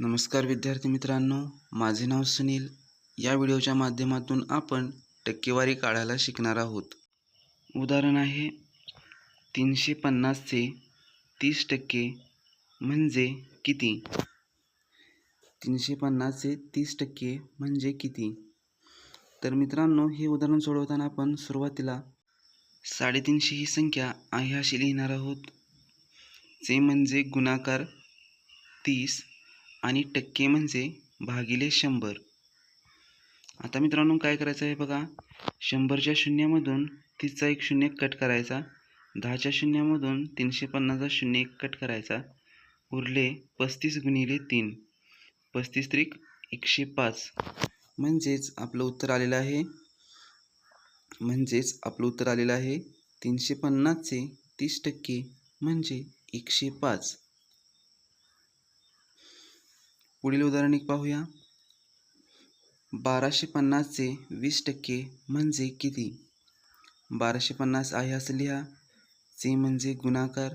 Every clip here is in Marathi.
नमस्कार विद्यार्थी मित्रांनो माझे नाव सुनील. या व्हिडिओच्या माध्यमातून आपण टक्केवारी काढायला शिकणार आहोत. उदाहरण आहे तीनशे पन्नासचे तीस टक्के म्हणजे किती? तीनशे पन्नासचे तीस टक्के म्हणजे किती? तर मित्रांनो हे उदाहरण सोडवताना आपण सुरुवातीला साडेतीनशे ही संख्या आहे अशी लिहिणार आहोत. जे म्हणजे गुणाकार तीस आणि टक्के म्हणजे भागिले शंभर. आता मित्रांनो काय करायचं आहे बघा. शंभरच्या शून्यामधून तीसचा एक शून्य कट करायचा. दहाच्या शून्यामधून तीनशे पन्नासचा शून्य एक कट करायचा. उरले पस्तीस गुणिले तीन. पस्तीस त्रिक एकशे पाच. म्हणजेच आपलं उत्तर आलेलं आहे. म्हणजेच आपलं उत्तर आलेलं आहे. तीनशे पन्नासचे तीस टक्के म्हणजे एकशे पाच. पुढील उदाहरण एक पाहूया. बाराशे पन्नासचे वीस टक्के म्हणजे किती? बाराशे पन्नास आहे असं लिहा. चे म्हणजे गुणाकार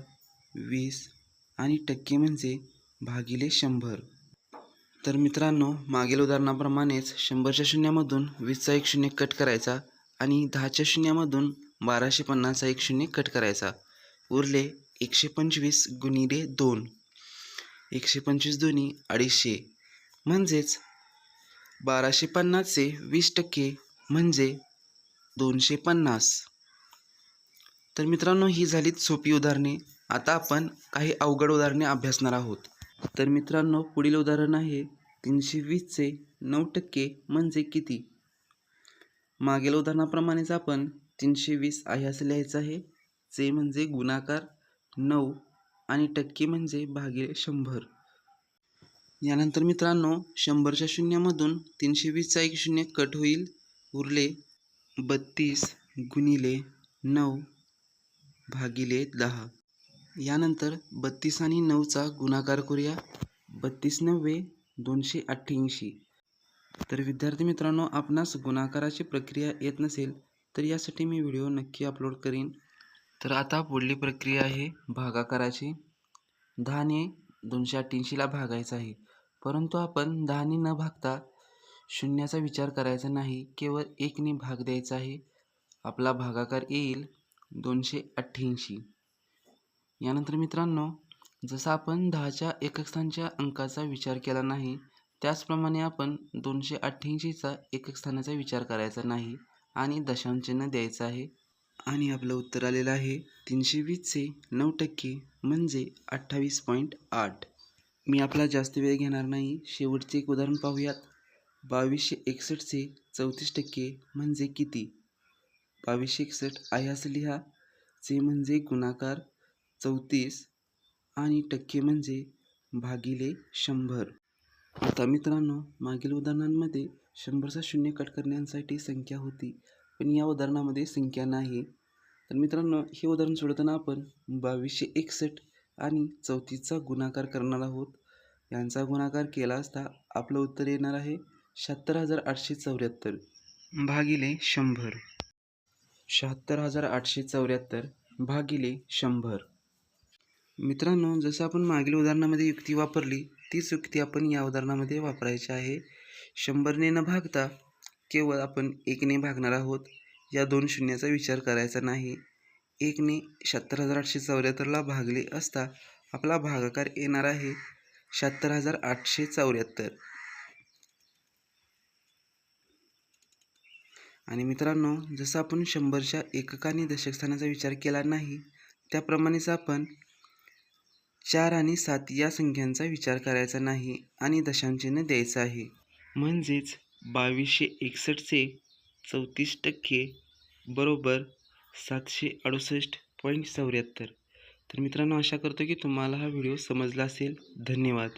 वीस आणि टक्के म्हणजे भागिले शंभर. तर मित्रांनो मागील उदाहरणाप्रमाणेच शंभरच्या शून्यामधून वीसचा एक शून्य कट करायचा आणि दहाच्या शून्यामधून बाराशे पन्नासचा एक शून्य कट करायचा. उरले एकशे पंचवीस गुणिले दोन. एकशे पंचवीस दोन्ही अडीचशे. म्हणजेच बाराशे पन्नासचे वीस टक्के म्हणजे दोनशे पन्नास. तर मित्रांनो ही झालीत सोपी उदाहरणे. आता आपण काही अवघड उदाहरणे अभ्यासणार आहोत. तर मित्रांनो पुढील उदाहरण आहे तीनशे वीसचे नऊ टक्के म्हणजे किती? मागील उदाहरणाप्रमाणेच आपण तीनशे वीस आहे असं लिहायचं आहे. जे म्हणजे गुणाकार नऊ आणि टक्के म्हणजे भागिले शंभर. यानंतर मित्रांनो शंभरच्या शून्यामधून तीनशे वीसचा एक शून्य कट होईल. उरले बत्तीस गुणिले नऊ भागिले दहा. यानंतर बत्तीस आणि नऊचा गुणाकार करूया. बत्तीस नव्वे दोनशे अठ्ठ्याऐंशी. तर विद्यार्थी मित्रांनो आपणास गुणाकाराची प्रक्रिया येत नसेल तर यासाठी मी व्हिडिओ नक्की अपलोड करीन. तर आता पुढली प्रक्रिया आहे भागाकाराची. दहाने दोनशे अठ्ठ्याऐंशीला भागायचं आहे. परंतु आपण दहाने न भागता शून्याचा विचार करायचा नाही केवळ एकने भाग द्यायचा आहे. आपला भागाकार येईल दोनशे अठ्ठ्याऐंशी. यानंतर मित्रांनो जसं आपण दहाच्या एककस्थानच्या अंकाचा विचार केला नाही त्याचप्रमाणे आपण दोनशे अठ्ठ्याऐंशीचा एककस्थानाचा विचार करायचा नाही आणि दशांशचिन्ह द्यायचं आहे. आणि आपलं उत्तर आलेलं आहे तीनशे वीसचे नऊ टक्के म्हणजे अठ्ठावीस पॉईंट आठ. मी आपला जास्त वेळ घेणार नाही. शेवटचे एक उदाहरण पाहूयात. बावीसशे एकसष्टचे चौतीस टक्के म्हणजे किती? बावीसशे एकसष्ट आहे असं लिहा. चे म्हणजे गुणाकार चौतीस आणि टक्के म्हणजे भागिले शंभर. आता मित्रांनो मागील उदाहरणांमध्ये शंभरचा शून्य कट करण्यासाठी संख्या होती. पण या उदाहरणामध्ये संख्या नाही. तर मित्रांनो हे उदाहरण सोडताना आपण बावीसशे एकसष्ट आणि चौतीसचा गुणाकार करणार आहोत. यांचा गुणाकार केला असता आपलं उत्तर येणार आहे शहात्तर हजार आठशे चौऱ्याहत्तर भागिले शंभर. शहात्तर हजार आठशे चौऱ्याहत्तर भागिले शंभर. मित्रांनो जसं आपण मागील उदाहरणामध्ये युक्ती वापरली तीच युक्ती आपण या उदाहरणामध्ये वापरायची आहे. शंभरने न भागता केवळ आपण एकने भागणार आहोत या दोन शून्याचा विचार करायचा नाही. एकने शहात्तर हजार आठशे चौऱ्याहत्तरला भागले असता आपला भागाकार येणार आहे शहात्तर हजार आठशे चौऱ्याहत्तर. आणि मित्रांनो जसं आपण शंभरच्या एककाने दशकस्थानाचा विचार केला नाही त्याप्रमाणेच आपण चार आणि सात या संख्यांचा विचार करायचा नाही आणि दशांचिन्ह द्यायचं आहे. म्हणजेच बावीसशे एकसष्टचे चौतीस टक्के बरोबर सातशे अडुसष्ट पॉईंट चौऱ्याहत्तर. तर मित्रांनो आशा करतो की तुम्हाला हा व्हिडिओ समजला असेल. धन्यवाद.